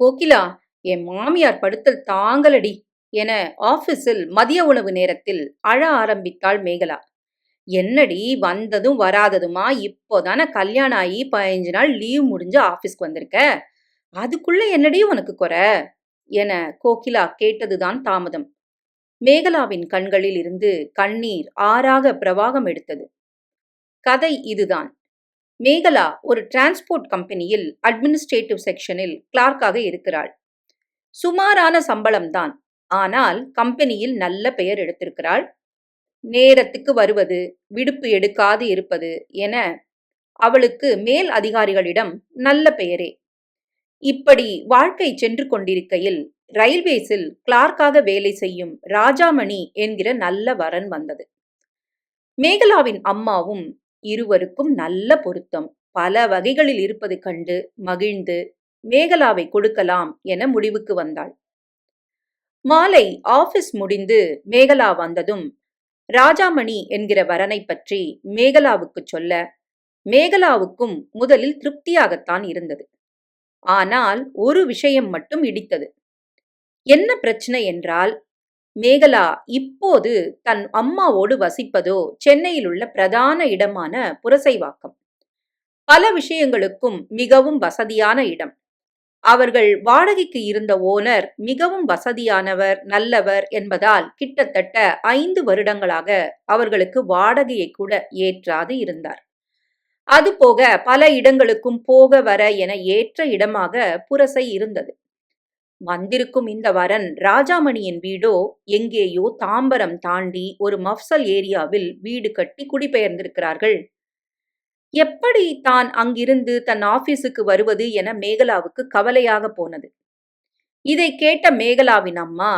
கோகிலா என் மாமியார் படுத்தல் தாங்கலடி என ஆபீஸில் மதிய உணவு நேரத்தில் அழ ஆரம்பித்தாள் மேகலா. என்னடி வந்ததும் வராததுமா? இப்போதானே கல்யாணம் ஆகி பதினஞ்சு நாள் லீவ் முடிஞ்சு ஆபீஸ்க்கு வந்திருக்க? அதுக்குள்ள என்னடி உனக்கு குறை? என கோகிலா கேட்டதுதான் தாமதம். மேகலாவின் கண்களில் இருந்து கண்ணீர் ஆறாக பிரவாகம் எடுத்தது. கதை இதுதான். மேகலா ஒரு டிரான்ஸ்போர்ட் கம்பெனியில் அட்மினிஸ்ட்ரேட்டிவ் செக்ஷனில் கிளார்க்காக இருக்கிறாள். சுமாரான சம்பளம்தான் ஆனால் கம்பெனியில் நல்ல பெயர் எடுத்திருக்கிறாள். நேரத்துக்கு வருவது விடுப்பு எடுக்காது இருப்பது என அவளுக்கு மேல் அதிகாரிகளிடம் நல்ல பெயரே. இப்படி வாழ்க்கை சென்று கொண்டிருக்கையில் ரயில்வேஸில் கிளார்க்காக வேலை செய்யும் ராஜாமணி என்கிற நல்ல வரன் வந்தது. மேகலாவின் அம்மாவும் இருவருக்கும் நல்ல பொருத்தம். பல வகைகளில் இருப்பது கண்டு மகிழ்ந்து மேகலாவை கொடுக்கலாம் என முடிவுக்கு வந்தாள். மாலை ஆபீஸ் முடிந்து மேகலா வந்ததும் ராஜாமணி என்கிற வரனை பற்றி மேகலாவுக்கு சொல்ல மேகலாவுக்கும் முதலில் திருப்தியாகத்தான் இருந்தது. ஆனால் ஒரு விஷயம் மட்டும் இடித்தது. என்ன பிரச்சனை என்றால் மேகலா இப்போது தன் அம்மாவோடு வசிப்பதோ சென்னையில் உள்ள பிரதான இடமான புரசைவாக்கம். பல விஷயங்களுக்கும் மிகவும் வசதியான இடம். அவர்கள் வாடகைக்கு இருந்த ஓனர் மிகவும் வசதியானவர் நல்லவர் என்பதால் கிட்டத்தட்ட ஐந்து வருடங்களாக அவர்களுக்கு வாடகையை கூட ஏற்றாது இருந்தார். அதுபோக பல இடங்களுக்கும் போக வர என ஏற்ற இடமாக புரசை இருந்தது. வந்திருக்கும் இந்த வரன் ராஜாமணியின் வீடோ எங்கேயோ தாம்பரம் தாண்டி ஒரு மஃப்சல் ஏரியாவில் வீடு கட்டி குடிபெயர்ந்திருக்கிறார்கள். எப்படி தான் அங்கிருந்து தன் ஆபீஸுக்கு வருவது என மேகலாவுக்கு கவலையாக போனது. இதை கேட்ட மேகலாவின் அம்மா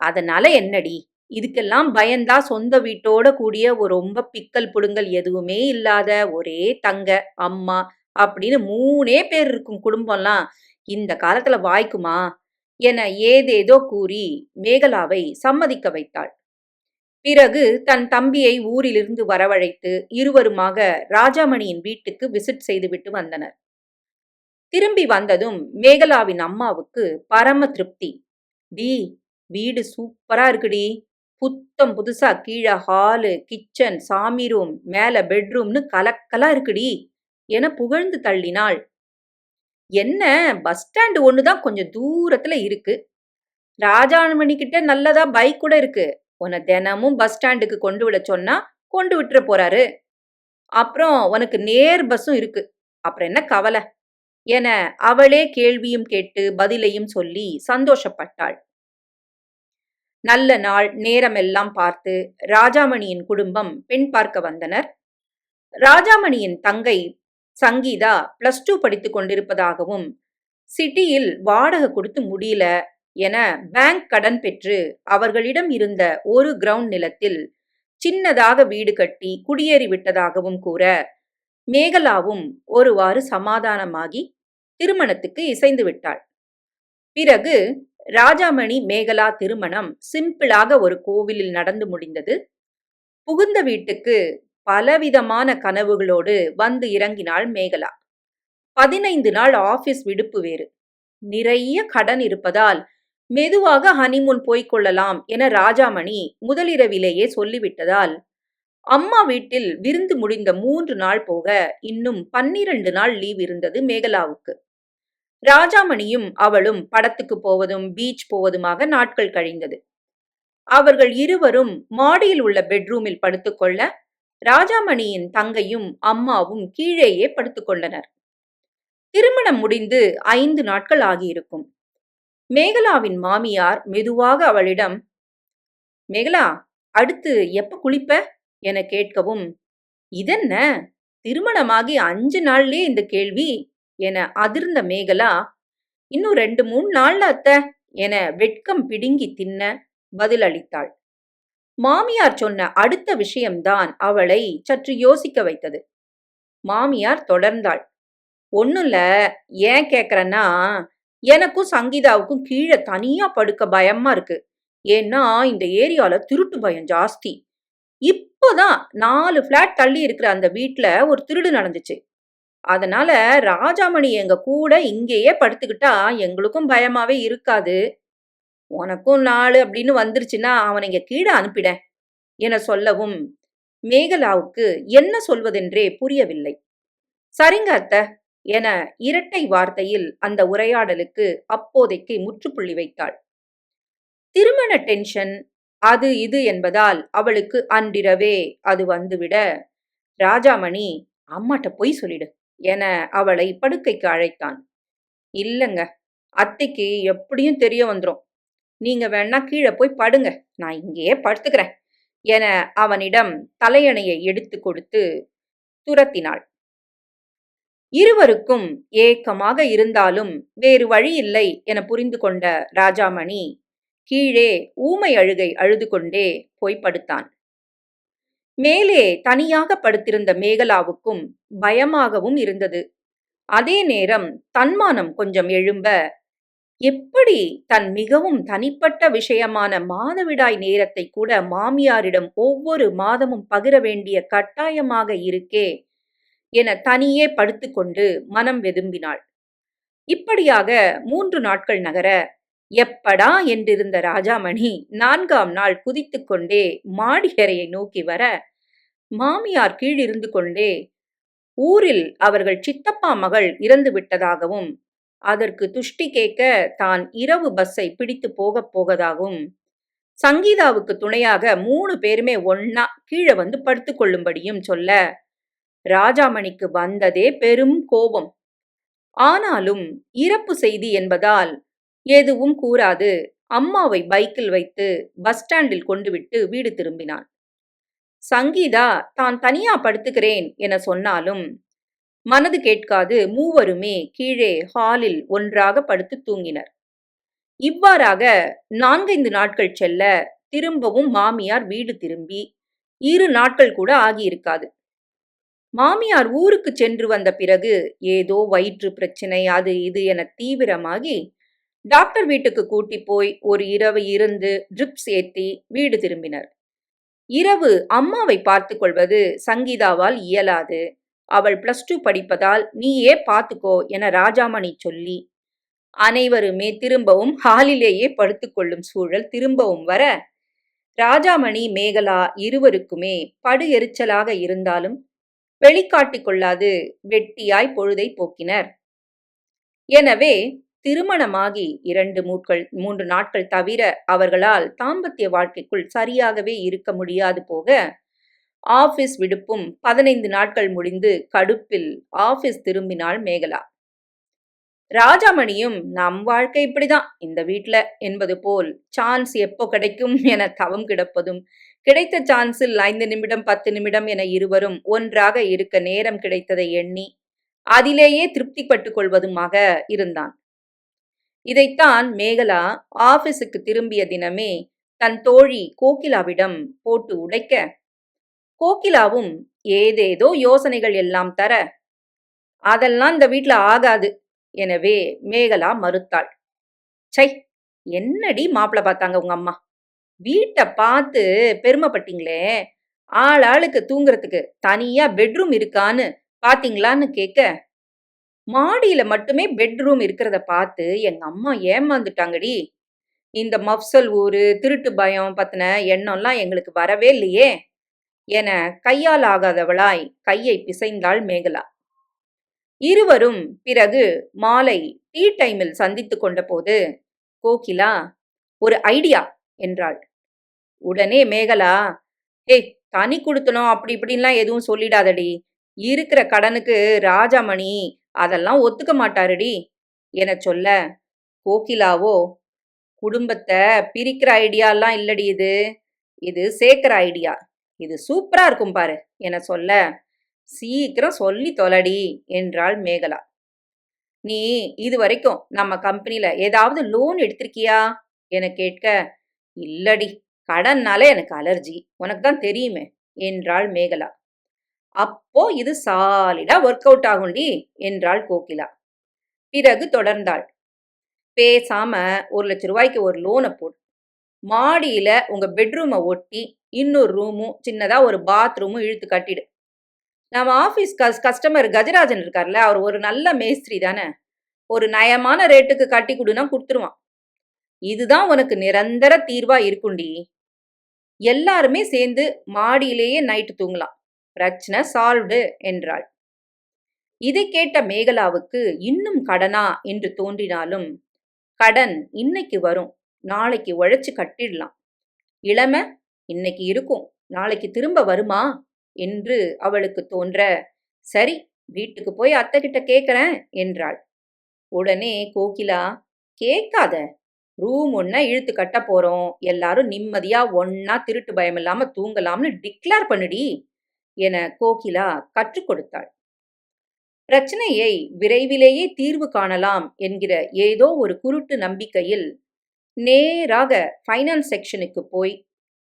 அதனால என்னடி? இதுக்கெல்லாம் பயந்தா சொந்த வீட்டோட கூடிய ஒரு ரொம்ப பிக்கல் புடுங்கல் எதுவுமே இல்லாத ஒரே தங்க அம்மா அப்படின்னு மூணே பேர் இருக்கும் குடும்பம்லாம் இந்த காலத்துல வாய்க்குமா? என ஏதேதோ கூறி மேகலாவை சம்மதிக்க வைத்தாள். பிறகு தன் தம்பியை ஊரிலிருந்து வரவழைத்து இருவருமாக ராஜாமணியின் வீட்டுக்கு விசிட் செய்துவிட்டு வந்தனர். திரும்பி வந்ததும் மேகலாவின் அம்மாவுக்கு பரம திருப்தி. டி வீடு சூப்பரா இருக்குடி. புத்தம் புதுசா கீழே ஹாலு கிச்சன் சாமி ரூம் மேல பெட்ரூம்னு கலக்கலா இருக்குடி என புகழ்ந்து தள்ளினாள் என்ன? பஸ் ஸ்டாண்டு ஒன்று தான் கொஞ்சம் தூரத்தில் இருக்கு. ராஜாமணி கிட்ட நல்லதா பைக் கூட இருக்கு. உன்னை தினமும் பஸ் ஸ்டாண்டுக்கு கொண்டு விட சொன்னா கொண்டு விட்டுற போறாரு. அப்புறம் உனக்கு நேர் பஸ்ஸும் இருக்கு. அப்புறம் என்ன கவலை? என அவளே கேள்வியும் கேட்டு பதிலையும் சொல்லி சந்தோஷப்பட்டாள். நல்ல நாள் நேரமெல்லாம் பார்த்து ராஜாமணியின் குடும்பம் பெண் பார்க்க வந்தனர். ராஜாமணியின் தங்கை சங்கீதா பிளஸ் டூ படித்துக் கொண்டிருப்பதாகவும் சிட்டியில் வாடகை கொடுத்து முடியல என பேங்க் கடன் பெற்று அவர்களிடம் இருந்த ஒரு கிரவுண்ட் நிலத்தில் சின்னதாக வீடு கட்டி குடியேறி விட்டதாகவும் கூற மேகலாவும் ஒருவாறு சமாதானமாகி திருமணத்துக்கு இசைந்து விட்டாள். பிறகு ராஜாமணி மேகலா திருமணம் சிம்பிளாக ஒரு கோவிலில் நடந்து முடிந்தது. புகுந்த வீட்டுக்கு பலவிதமான கனவுகளோடு வந்து இறங்கினாள் மேகலா. பதினைந்து நாள் ஆபீஸ் விடுப்பு வேறு. நிறைய கடன் இருப்பதால் மெதுவாக ஹனிமூன் போய்க்கொள்ளலாம் என ராஜாமணி முதலிரவிலேயே சொல்லிவிட்டதால் அம்மா வீட்டில் விருந்து முடிந்த மூன்று நாள் போக இன்னும் பன்னிரண்டு நாள் லீவ் இருந்தது மேகலாவுக்கு. ராஜாமணியும் அவளும் படத்துக்கு போவதும் பீச் போவதுமாக நாட்கள் கழிந்தது. அவர்கள் இருவரும் மாடியில் உள்ள பெட்ரூமில் படுத்துக்கொள்ள ராஜாமணியின் தங்கையும் அம்மாவும் கீழேயே படுத்துக்கொண்டனர் திருமணம் முடிந்து ஐந்து நாட்கள் ஆகியிருக்கும். மேகலாவின் மாமியார் மெதுவாக அவளிடம் மேகலா அடுத்து எப்ப குளிப்ப? என கேட்கவும் இதென்ன? திருமணமாகி அஞ்சு நாள்லயே இந்த கேள்வி? என அதிர்ந்த மேகலா இன்னும் ரெண்டு மூணு நாள்ல அத்த என வெட்கம் பிடுங்கி தின்ன பதிலளித்தாள். மாமியார் சொன்ன அடுத்த விஷயம்தான் அவளை சற்று யோசிக்க வைத்தது. மாமியார் தொடர்ந்தாள். ஒண்ணுல ஏன் கேக்குறேன்னா எனக்கும் சங்கீதாவுக்கும் கீழே தனியா படுக்க பயமா இருக்கு. ஏன்னா இந்த ஏரியால திருட்டு பயம் ஜாஸ்தி. இப்போதான் நாலு பிளாட் தள்ளி இருக்கிற அந்த வீட்டில் ஒரு திருடு நடந்துச்சு. அதனால ராஜாமணி எங்க கூட இங்கேயே படுத்துக்கிட்டா எங்களுக்கும் பயமாவே இருக்காது. உனக்கும் நாள் அப்படின்னு வந்துருச்சுன்னா அவனை இங்க கீழே அனுப்பிடேன் என சொல்லவும் மேகலாவுக்கு என்ன சொல்வதென்றே புரியவில்லை. சரிங்க அத்த என இரட்டை வார்த்தையில் அந்த உரையாடலுக்கு அப்போதைக்கு முற்றுப்புள்ளி வைத்தாள். திருமண டென்ஷன் அது இது என்பதால் அவளுக்கு அன்றிரவே அது வந்துவிட ராஜாமணி அம்மாட்ட பொய் சொல்லிடு என அவளை படுக்கைக்கு அழைத்தான். இல்லைங்க அத்தைக்கு எப்படியும் தெரிய வந்துடும் நீங்க வேணா கீழே போய் படுங்க. நான் இங்கேயே படுத்துக்கிறேன். என அவனிடம் தலையணையை எடுத்து கொடுத்து துரத்தினாள். இருவருக்கும் ஏக்கமாக இருந்தாலும் வேறு வழி இல்லை என புரிந்து கொண்ட ராஜாமணி கீழே ஊமை அழுகை அழுது கொண்டே போய் படுத்தான். மேலே தனியாக படுத்திருந்த மேகலாவுக்கும் பயமாகவும் இருந்தது. அதே நேரம் தன்மானம் கொஞ்சம் எழும்ப எப்படி தன் மிகவும் தனிப்பட்ட விஷயமான மாதவிடாய் நேரத்தை கூட மாமியாரிடம் ஒவ்வொரு மாதமும் பகிர வேண்டிய கட்டாயமாக இருக்கே என தனியே படுத்துக்கொண்டு மனம் வெதும்பினாள். இப்படியாக மூன்று நாட்கள் நகர எப்படா என்றிருந்த ராஜாமணி நான்காம் நாள் குதித்துக்கொண்டே மாடியறையை நோக்கி வர மாமியார் கீழிருந்து கொண்டே ஊரில் அவர்கள் சித்தப்பா மகள் இறந்து விட்டதாகவும் அதற்கு துஷ்டி கேட்க தான் இரவு பஸ்ஸை பிடித்து போகப் போவதாகவும் சங்கீதாவுக்கு துணையாக மூணு பேருமே ஒன்னா கீழே வந்து படுத்துக்கொள்ளும்படியும் சொல்ல ராஜாமணிக்கு வந்ததே பெரும் கோபம். ஆனாலும் இறப்பு செய்தி என்பதால் எதுவும் கூறாது. அம்மாவை பைக்கில் வைத்து பஸ் ஸ்டாண்டில் கொண்டுவிட்டு வீடு திரும்பினான். சங்கீதா தான் தனியா படுத்துக்கிறேன் என சொன்னாலும் மனது கேட்காது மூவருமே கீழே ஹாலில் ஒன்றாக படுத்து தூங்கினர். இவ்வாறாக நான்கைந்து நாட்கள் செல்ல திரும்பவும் மாமியார் வீடு திரும்பி இரு நாட்கள் கூட ஆகியிருக்காது. மாமியார் ஊருக்கு சென்று வந்த பிறகு ஏதோ வயிற்று பிரச்சனை அது இது என தீவிரமாகி டாக்டர் வீட்டுக்கு கூட்டி போய் ஒரு இரவு இருந்து ட்ரிப்ஸ் ஏற்றி வீடு திரும்பினர். இரவு அம்மாவை பார்த்து கொள்வது சங்கீதாவால் இயலாது. அவள் பிளஸ் டூ படிப்பதால் நீயே பார்த்துக்கோ என ராஜாமணி சொல்லி அனைவருமே திரும்பவும் ஹாலிலேயே படுத்துக்கொள்ளும் சூழல் திரும்பவும் வர ராஜாமணி மேகலா இருவருக்குமே படு எரிச்சலாக இருந்தாலும் வெளிக்காட்டிக் கொள்ளாது வெட்டியாய் பொழுதை போக்கினர். எனவே திருமணமாகி இரண்டு மூட்கள் மூன்று நாட்கள் தவிர அவர்களால் தாம்பத்திய வாழ்க்கைக்குள் சரியாகவே இருக்க முடியாது போக ஆபீஸ் விடுப்பும் பதினைந்து நாட்கள் முடிந்து கடுப்பில் ஆபீஸ் திரும்பினாள் மேகலா. ராஜாமணியும் நம் வாழ்க்கை இப்படிதான் இந்த வீட்ல என்பது போல் சான்ஸ் எப்போ கிடைக்கும் என தவம் கிடப்பதும் கிடைத்த சான்ஸில் ஐந்து நிமிடம் பத்து நிமிடம் என இருவரும் ஒன்றாக இருக்க நேரம் கிடைத்ததை எண்ணி அதிலேயே திருப்தி கொள்வதுமாக இருந்தான். இதைத்தான் மேகலா ஆபீஸுக்கு திரும்பிய தினமே தன் தோழி கோகிலாவிடம் போட்டு உடைக்க கோகிலாவும் ஏதேதோ யோசனைகள் எல்லாம் தர அதெல்லாம் இந்த வீட்ல ஆகாது எனவே மேகலா மறுத்தாள். சை என்னடி மாப்பிள்ள பார்த்தாங்க உங்க அம்மா? வீட்டை பார்த்து பெருமைப்பட்டீங்களே ஆள் ஆளுக்கு தூங்குறதுக்கு தனியா பெட்ரூம் இருக்கான்னு பாத்தீங்களான்னு கேட்க மாடியில மட்டுமே பெட்ரூம் இருக்கிறத பார்த்து எங்க அம்மா ஏமாந்துட்டாங்கடி. இந்த மஃப்சல் ஊரு திருட்டு பயம் பத்தின எண்ணம்லாம் எங்களுக்கு வரவே இல்லையே. என கையால் ஆகாதவளாய் கையை பிசைந்தாள் மேகலா. இருவரும் பிறகு மாலை டீ டைமில் சந்தித்து கொண்ட போது கோகிலா ஒரு ஐடியா என்றாள். உடனே மேகலா ஏய் தனி கொடுத்தனும் அப்படி இப்படின்லாம் எதுவும் சொல்லிடாதடி. இருக்கிற கடனுக்கு ராஜாமணி அதெல்லாம் ஒத்துக்க மாட்டாருடி என சொல்ல கோகிலாவோ குடும்பத்தை பிரிக்கிற ஐடியாலாம் இல்லடி இது. இது சேர்க்கிற ஐடியா. இது சூப்பரா இருக்கும் பாரு என சொல்ல சீக்கிரம் சொல்லி தொலடி என்றாள் மேகலா. நீ இது வரைக்கும் நம்ம கம்பெனியில் ஏதாவது லோன் எடுத்திருக்கியா? என கேட்க இல்லடி கடன்னாலே எனக்கு அலர்ஜி உனக்கு தான் தெரியுமே என்றாள் மேகலா. அப்போ இது சாலிடா ஒர்க் அவுட் ஆகும்டி என்றாள் கோகிலா. பிறகு தொடர்ந்தாள். பேசாம ஒரு லட்ச ரூபாய்க்கு ஒரு லோனை போட்டு மாடியில உங்க பெட்ரூமை ஒட்டி இன்னொரு ரூமும் சின்னதா ஒரு பாத்ரூமும் இழுத்து கட்டிடு. நம்ம ஆஃபீஸ் கஸ் கஸ்டமர் கஜராஜன் இருக்கார்ல அவர் ஒரு நல்ல மேஸ்திரி தானே. ஒரு நயமான ரேட்டுக்கு கட்டி கொடுனா கொடுத்துருவான். இதுதான் உனக்கு நிரந்தர தீர்வா இருக்குண்டி. எல்லாருமே சேர்ந்து மாடியிலேயே நைட்டு தூங்கலாம். பிரச்சனை சால்வ்டு என்றாள். இதை கேட்ட மேகலாவுக்கு இன்னும் கடனா என்று தோன்றினாலும் கடன் இன்னைக்கு வரும். நாளைக்கு உழைச்சு கட்டிடலாம். இளமை இன்னைக்கு இருக்கும். நாளைக்கு திரும்ப வருமா? என்று அவளுக்கு தோன்ற சரி வீட்டுக்கு போய் அத்தை கிட்ட என்றாள். உடனே கோகிலா கேட்காத ரூம் ஒன்ன இழுத்து கட்ட போறோம். எல்லாரும் நிம்மதியா ஒன்னா திருட்டு பயம் இல்லாம தூங்கலாம்னு டிக்ளேர் பண்ணுடி என கோகிலா கற்றுக் கொடுத்தாள். பிரச்சனையை விரைவிலேயே தீர்வு காணலாம் என்கிற ஏதோ ஒரு குருட்டு நம்பிக்கையில் நேராக ஃபைனல் செக்ஷனுக்கு போய்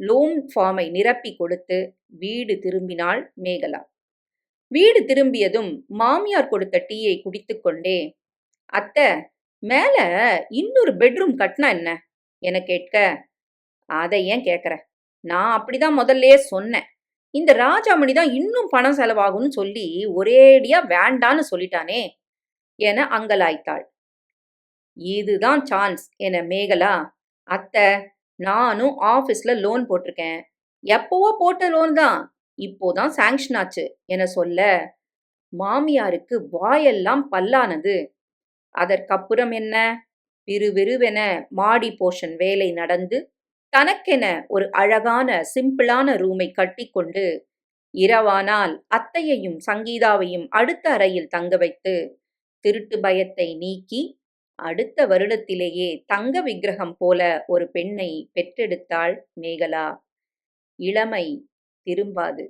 லோன் ஃபார்மை நிரப்பி கொடுத்து வீடு திரும்பினாள் மேகலா. வீடு திரும்பியதும் மாமியார் கொடுத்த டீயை குடித்துக்கொண்டே அத்தை மேல இன்னொரு பெட்ரூம் கட்டினா என்ன? என கேட்க அதை ஏன் கேட்குற நான் அப்படிதான் முதல்லயே சொன்னேன். இந்த ராஜாமணி தான் இன்னும் பணம் செலவாகும்னு சொல்லி ஒரேடியா வேண்டான்னு சொல்லிட்டானே என அங்கலாய்த்தாள். இதுதான் சான்ஸ் என மேகலா அத்தை நானும் ஆஃபீஸில் லோன் போட்டிருக்கேன். எப்போவோ போட்ட லோன் தான் இப்போதான் சாங்ஷன் ஆச்சு என சொல்ல மாமியாருக்கு வாயெல்லாம் பல்லானது. அதற்கப்புறம் என்ன? விறுவிறுவென மாடி போர்ஷன் வேலை நடந்து தனக்கென ஒரு அழகான சிம்பிளான ரூமை கட்டிக்கொண்டு இரவானால் அத்தையையும் சங்கீதாவையும் அடுத்த அறையில் தங்க வைத்து திருட்டு பயத்தை நீக்கி அடுத்த வருடத்திலேயே தங்க விக்கிரகம் போல ஒரு பெண்ணை பெற்றெடுத்தாள் மேகலா. இளமை திரும்பாது.